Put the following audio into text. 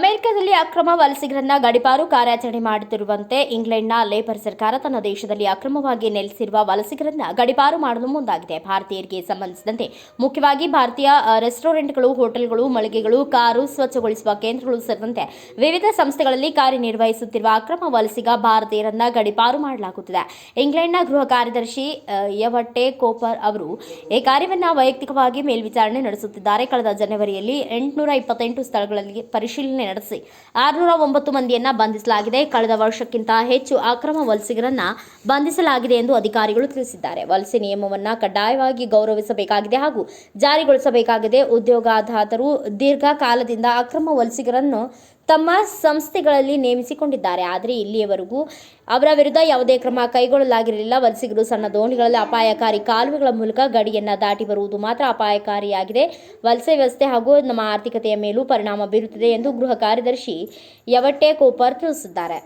ದೇಶದಲ್ಲಿ ಅಕ್ರಮ ವಲಸಿಗರನ್ನ ಗಡಿಪಾರು ಕಾರ್ಯಾಚರಣೆ ಮಾಡುತ್ತಿರುವಂತೆ ಇಂಗ್ಲೆಂಡ್ನ ಲೇಬರ್ ಸರ್ಕಾರ ತನ್ನ ದೇಶದಲ್ಲಿ ಅಕ್ರಮವಾಗಿ ನೆಲೆಸಿರುವ ವಲಸಿಗರನ್ನ ಗಡಿಪಾರು ಮಾಡಲು ಮುಂದಾಗಿದೆ. ಭಾರತೀಯರಿಗೆ ಸಂಬಂಧಿಸಿದಂತೆ ಮುಖ್ಯವಾಗಿ ಭಾರತೀಯ ರೆಸ್ಟೋರೆಂಟ್ಗಳು, ಹೋಟೆಲ್ಗಳು, ಮಳಿಗೆಗಳು, ಕಾರು ಸ್ವಚ್ಛಗೊಳಿಸುವ ಕೇಂದ್ರಗಳು ಸೇರಿದಂತೆ ವಿವಿಧ ಸಂಸ್ಥೆಗಳಲ್ಲಿ ಕಾರ್ಯನಿರ್ವಹಿಸುತ್ತಿರುವ ಅಕ್ರಮ ವಲಸಿಗ ಭಾರತೀಯರನ್ನ ಗಡಿಪಾರು ಮಾಡಲಾಗುತ್ತಿದೆ. ಇಂಗ್ಲೆಂಡ್ನ ಗೃಹ ಕಾರ್ಯದರ್ಶಿ ಯವಟ್ಟೆ ಕೋಪರ್ ಅವರು ಈ ಕಾರ್ಯವನ್ನು ವೈಯಕ್ತಿಕವಾಗಿ ಮೇಲ್ವಿಚಾರಣೆ ನಡೆಸುತ್ತಿದ್ದಾರೆ. ಕಳೆದ ಜನವರಿಯಲ್ಲಿ ಎಂಟುನೂರ ಇಪ್ಪತ್ತೆಂಟು ಸ್ಥಳಗಳಲ್ಲಿ ಪರಿಶೀಲನೆ ನಡೆಸಿ ಆರುನೂರ ಒಂಬತ್ತು ಮಂದಿಯನ್ನ ಬಂಧಿಸಲಾಗಿದೆ. ಕಳೆದ ವರ್ಷಕ್ಕಿಂತ ಹೆಚ್ಚು ಅಕ್ರಮ ವಲಸಿಗರನ್ನ ಬಂಧಿಸಲಾಗಿದೆ ಎಂದು ಅಧಿಕಾರಿಗಳು ತಿಳಿಸಿದ್ದಾರೆ. ವಲಸೆ ನಿಯಮವನ್ನ ಕಡ್ಡಾಯವಾಗಿ ಗೌರವಿಸಬೇಕಾಗಿದೆ ಹಾಗೂ ಜಾರಿಗೊಳಿಸಬೇಕಾಗಿದೆ. ಉದ್ಯೋಗದಾತರು ದೀರ್ಘಕಾಲದಿಂದ ಅಕ್ರಮ ವಲಸಿಗರನ್ನು ತಮ್ಮ ಸಂಸ್ಥೆಗಳಲ್ಲಿ ನೇಮಿಸಿಕೊಂಡಿದ್ದಾರೆ. ಆದರೆ ಇಲ್ಲಿಯವರೆಗೂ ಅವರ ವಿರುದ್ಧ ಯಾವುದೇ ಕ್ರಮ ಕೈಗೊಳ್ಳಲಾಗಿರಲಿಲ್ಲ. ವಲಸಿಗರು ಸಣ್ಣ ದೋಣಿಗಳಲ್ಲಿ ಅಪಾಯಕಾರಿ ಕಾಲುವೆಗಳ ಮೂಲಕ ಗಡಿಯನ್ನು ದಾಟಿ ಬರುವುದು ಮಾತ್ರ ಅಪಾಯಕಾರಿಯಾಗಿದೆ. ವಲಸೆ ವ್ಯವಸ್ಥೆ ಹಾಗೂ ನಮ್ಮ ಆರ್ಥಿಕತೆಯ ಮೇಲೂ ಪರಿಣಾಮ ಬೀರುತ್ತಿದೆ ಎಂದು ಗೃಹ ಕಾರ್ಯದರ್ಶಿ ಯವಟ್ಟೆ ಕೋಪರ್ ತಿಳಿಸಿದ್ದಾರೆ.